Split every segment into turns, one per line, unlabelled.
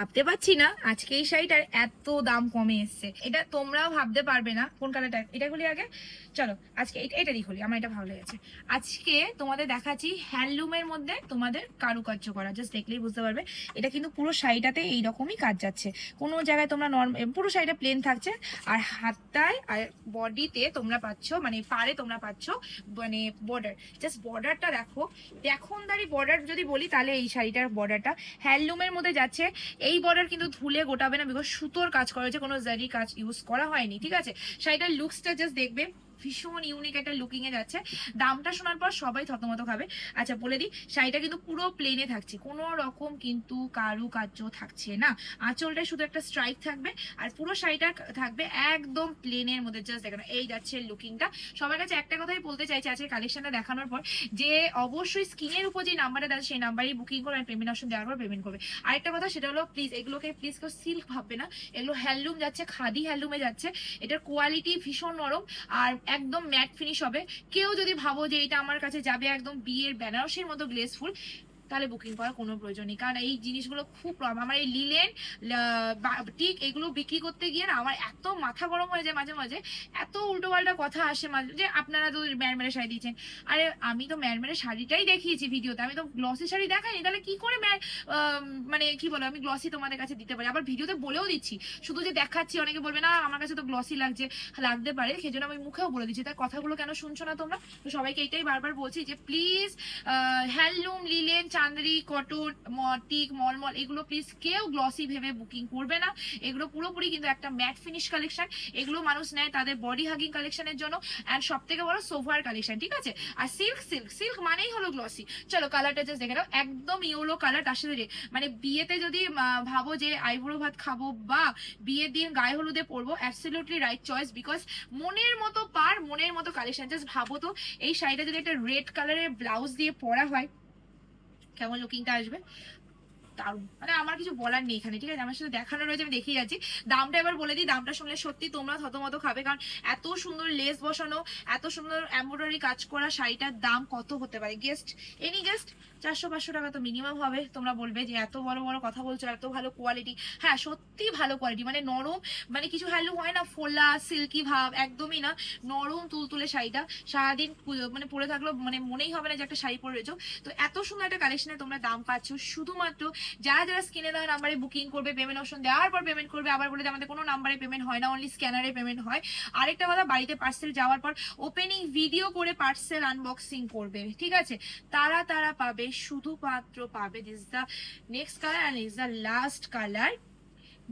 ভাবতে পারছি না। আজকে এই শাড়িটার এত দাম কমে এসছে। এটা তোমরাও ভাবতে পারবে না কোন কালারটা এটা খুলি আগে। চলো, আজকে এটা- খুলি। আমার এটা ভালো লেগেছে। আজকে তোমাদের দেখাচ্ছি হ্যান্ডলুমের মধ্যে তোমাদের কারুকার্য করা। জাস্ট দেখলেই বুঝতে পারবে। এটা কিন্তু পুরো শাড়িটাতে এইরকমই কাজ যাচ্ছে। কোনো জায়গায় তোমরা নর্মাল পুরো শাড়িটা প্লেন থাকছে। আর হাতটায় আর বডিতে তোমরা পাচ্ছ মানে পারে তোমরা পাচ্ছ মানে বর্ডার জাস্ট বর্ডারটা দেখো। দেখনদারি বর্ডার যদি বলি, তাহলে এই শাড়িটার বর্ডারটা হ্যান্ডলুমের মধ্যে যাচ্ছে এই বর্ডার কিন্তু ধুলে গোটাবে না বিকজ সুতোর কাজ করা হয়েছে, কোনো জারি কাজ ইউজ করা হয়নি, ঠিক আছে? শাড়িটার লুকসটা জাস্ট দেখবে। ভীষণ ইউনিক একটা লুকিং এ যাচ্ছে। দামটা শোনার পর সবাই থতমত খাবে। আচ্ছা বলে দিই, শাড়িটা কিন্তু পুরো প্লেনে থাকছে। কোনো রকম কিন্তু কারু কার্য থাকছে না। আঁচলটায় শুধু একটা স্ট্রাইক থাকবে আর পুরো শাড়িটা থাকবে একদম প্লেনের মধ্যে। জাস্ট দেখানো এই যাচ্ছে লুকিংটা সবার কাছে একটা কথাই বলতে চাইছি আজকে কালেকশনটা দেখানোর পর, যে অবশ্যই স্কিনের উপর যে নাম্বারটা দেয় সেই নাম্বারেই বুকিং করবে পেমেন্ট অপশন দেওয়ার পর পেমেন্ট করবে। আরেকটা কথা সেটা হলো প্লিজ এগুলোকে প্লিজ কেউ সিল্ক ভাববে না। এগুলো হ্যান্ডলুম যাচ্ছে, খাদি হ্যান্ডলুমে যাচ্ছে। এটার কোয়ালিটি ভীষণ নরম। আর একদম ম্যাট ফিনিশ হবে। কেউ যদি ভাবো যে এটা আমার কাছে যাবে একদম বিয়ের বেনারসির মতো গ্লেসফুল তাহলে বুকিং করার কোনো প্রয়োজন নেই। কারণ এই জিনিসগুলো খুব আমার এই লিলেন টিক এগুলো বিক্রি করতে গিয়ে না আমার এত মাথা গরম হয়ে যায় মাঝে মাঝে, এত উল্টো পাল্টা কথা আসে মাঝে যে আপনারা তো ম্যারমেরে শাড়ি দিয়েছেন। আরে আমি তো ম্যারমেরে শাড়িটাই দেখিয়েছি ভিডিওতে। আমি তো গ্লসি শাড়ি দেখাইনি, তাহলে কি করে মানে কি বলো, আমি গ্লসি তোমাদের কাছে দিতে পারি? আবার ভিডিওতে বলেও দিচ্ছি। শুধু যে দেখাচ্ছি, অনেকে বলবে, না, আমার কাছে তো গ্লসি লাগছে, লাগতে পারে। সেজন্য আমি মুখেও বলে দিচ্ছি। তার কথাগুলো কেন শুনছো না তোমরা? তো সবাইকে এইটাই বারবার বলছি যে please handloom linen Chanderi cotton tick মলমল, এগুলো প্লিজ কেউ গ্লসি ভেবে বুকিং করবে না। এগুলো পুরোপুরি কিন্তু একটা ম্যাট ফিনিশ কালেকশন এগুলো মানুষ নেয় তাদের বডি হাগিং কালেকশনের জন্য অ্যান্ড সব থেকে বড় সোফার কালেকশন ঠিক আছে? আর সিল্ক সিল্ক সিল্ক মানেই হলো গ্লসি চলো কালারটা জাস্ট দেখে নাও। একদম ইয়েলো কালার তার সাথে মানে বিয়েতে যদি ভাবো যে আইবুড়ো ভাত খাব বা বিয়ের দিন গায়ে হলুদে পরবো অ্যাবসলিউটলি রাইট চয়েস বিকজ মনের মতো পার, মনের মতো কালেকশন জাস্ট ভাবো তো, এই শাড়িটা যদি একটা রেড কালারের ব্লাউজ দিয়ে পরা হয় কেমন লুকিংটা আসবে। দারুণ। মানে আমার কিছু বলার নেই এখানে, ঠিক আছে? আমার সাথে দেখানো রয়েছে, আমি দেখিয়ে যাচ্ছি। দামটা এবার বলে দিই, দামটা শুনলে সত্যি তোমরা থতমত খাবে, কারণ এত সুন্দর লেস বসানো, এত সুন্দর এমব্রয়ডারি কাজ করা শাড়িটার দাম কত হতে পারে? গেস্ট এনি গেস্ট চারশো পাঁচশো টাকা তো মিনিমাম হবে। তোমরা বলবে যে এত বড় বড় কথা বলছো, এত ভালো কোয়ালিটি হ্যাঁ সত্যি ভালো কোয়ালিটি মানে নরম মানে কিছু হ্যান্ডলুম হয় না, ফোলা সিল্কি ভাব, একদমই না। নরম তুলতুলে শাড়িটা, সারাদিন মানে পরে থাকলেও মানে মনেই হবে না যে একটা শাড়ি পরে রয়েছো। তো এত সুন্দর একটা কালেকশনে তোমরা দাম পাচ্ছ, শুধুমাত্র যারা যারা স্ক্রিনে দেওয়া নাম্বারে বুকিং করবে পেমেন্ট অপশন দেওয়ার পর পেমেন্ট করবে, আবার বলে আমাদের কোনো নাম্বারে পেমেন্ট হয় না অনলি স্ক্যানারে পেমেন্ট হয়। আরেকটা কথা, বাড়িতে পার্সেল যাওয়ার পর ওপেনিং ভিডিও করে পার্সেল আনবক্সিং করবে, ঠিক আছে? তারা তারা পাবে, শুধুমাত্র পাবে this the next colour and is the last colour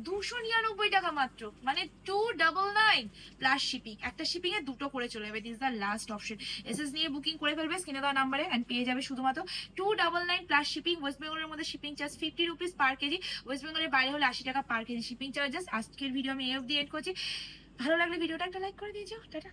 দুশো নিরানব্বই টাকা মাত্র। মানে two double nine plus shipping একটা শিপিং এ দুটো করে চলে যাবে। This the last option S S নিয়ে বুকিং করে ফেলবে স্ক্রিনে দেওয়া নাম্বারে অ্যান্ড পেয়ে যাবে শুধুমাত্র two double nine plus shipping West বেঙ্গলের মধ্যে shipping charge fifty rupees per KG West বেঙ্গলের বাইরে হলে আশি টাকা পার কেজি শিপিং চার্জেস আজকের ভিডিও আমি এ অব্দি এড করছি। ভালো লাগলে ভিডিওটা একটা লাইক করে দিয়েছ টাটা।